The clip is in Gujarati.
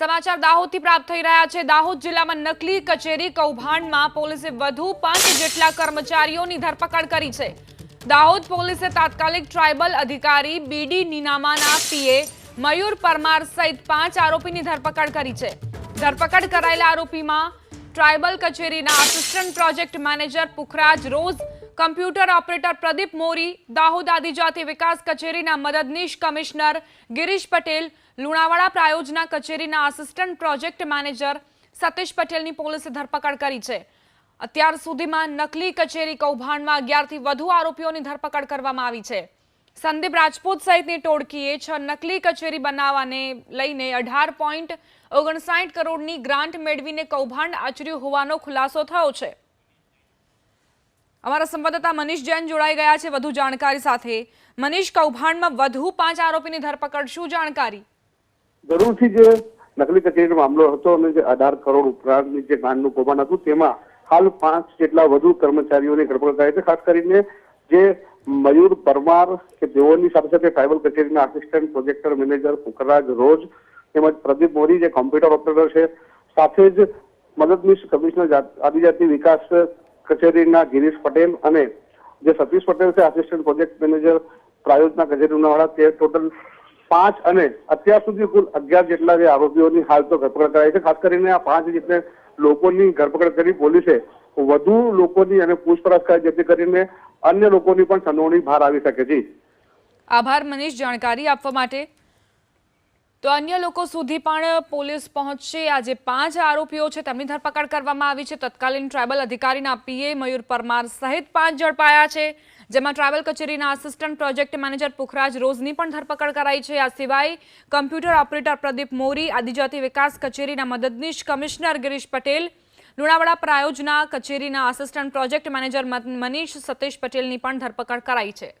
સમાચાર દાહોદથી પ્રાપ્ત થઈ રહ્યા છે. દાહોદ જિલ્લામાં નકલી કચેરી કૌભાંડમાં પોલીસે વધુ પાંચ જેટલા કર્મચારીઓની ધરપકડ કરી છે. દાહોદ પોલીસે તાત્કાલિક ટ્રાયબલ અધિકારી બીડી નીનામાના પીએ મયુર પરમાર સહિત પાંચ આરોપીની ધરપકડ કરી છે. ધરપકડ કરાયેલા આરોપીમાં ટ્રાયબલ કચેરીના assistant project manager Pukhraj Roz computer operator Pradeep Mori, Dahod આદિજાતિ વિકાસ કચેરીના મદદનીશ કમિશનર ગિરીશ પટેલ, લુણાવાડા પ્રાયોજના કચેરીના આસિસ્ટન્ટ પ્રોજેક્ટ મેનેજર સતીશ પટેલની પોલીસે ધરપકડ કરી છે. અત્યાર સુધીમાં નકલી કચેરી કૌભાંડમાં અગિયારથી વધુ આરોપીઓની ધરપકડ કરવામાં આવી છે. સંદીપ રાજપૂત સહિતની ટોળકીએ છ નકલી કચેરી બનાવવાને લઈને અઢાર પોઈન્ટ ઓગણસાઠ કરોડની ગ્રાન્ટ મેળવીને કૌભાંડ આચર્યું હોવાનો ખુલાસો થયો છે. અમારા સંવાદદાતા મનીષ જૈન જોડાઈ ગયા છે વધુ જાણકારી સાથે. મનીષ, કૌભાંડમાં વધુ પાંચ આરોપીની ધરપકડ, શું જાણકારી? જરૂરથી જે નકલી કચેરીનો મામલો હતો અને જે અઢાર કરોડ ઉપરાંતની જે કાંડનું કૌભાંડ હતું, તેમાં હાલ પાંચ જેટલા વધુ કર્મચારીઓની ધરપકડ કરાઈ છે. ખાસ કરીને જે મયુર પરમાર કે તેઓની સાથે સાથે ટ્રાઇબલ કચેરીના આસિસ્ટન્ટ પ્રોજેક્ટર મેનેજર પુખરાજ રોજ તેમજ પ્રદીપ મોરી જે કોમ્પ્યુટર ઓપરેટર છે, સાથે જ મદદનીશ કમિશનર જાત- આદિજાતિ વિકાસ કચેરીના ગિરીશ પટેલ અને જે સતીશ પટેલ છે આસિસ્ટન્ટ પ્રોજેક્ટ મેનેજર પ્રાયોજના કચેરી ઉનાવાડા તે ટોટલ પાંચ અને અત્યાર સુધી કુલ અગિયાર જેટલા જે આરોપીઓની હાલ તો ધરપકડ કરાઈ છે. ખાસ કરીને આ પાંચ જેટલે લોકોની ધરપકડ કરી પોલીસે વધુ લોકોની અને પૂછપરછ કરી, જેથી કરીને અન્ય લોકોની પણ સંડોવણી બહાર આવી શકે છે. આભાર, મનીષ, જાણકારી આપવા માટે તો અન્ય લોકો સુધી પણ પોલીસ પહોંચશે. આજે પાંચ આરોપીઓ છે, તેમની ધરપકડ કરવામાં આવી છે. તત્કાલીન ટ્રાયબલ અધિકારીના પીએ મયુર પરમાર સહિત પાંચ ઝડપાયા છે, જેમાં ટ્રાયબલ કચેરીના આસિસ્ટન્ટ પ્રોજેક્ટ મેનેજર પુખરાજ રોઝની પણ ધરપકડ કરાઈ છે. આ સિવાય કમ્પ્યુટર ઓપરેટર પ્રદીપ મોરી, આદિજાતિ વિકાસ કચેરીના મદદનીશ કમિશનર ગિરીશ પટેલ, લુણાવાડા પ્રાયોજના કચેરીના assistant project manager Manish Satish પટેલની પણ ધરપકડ કરાઈ છે.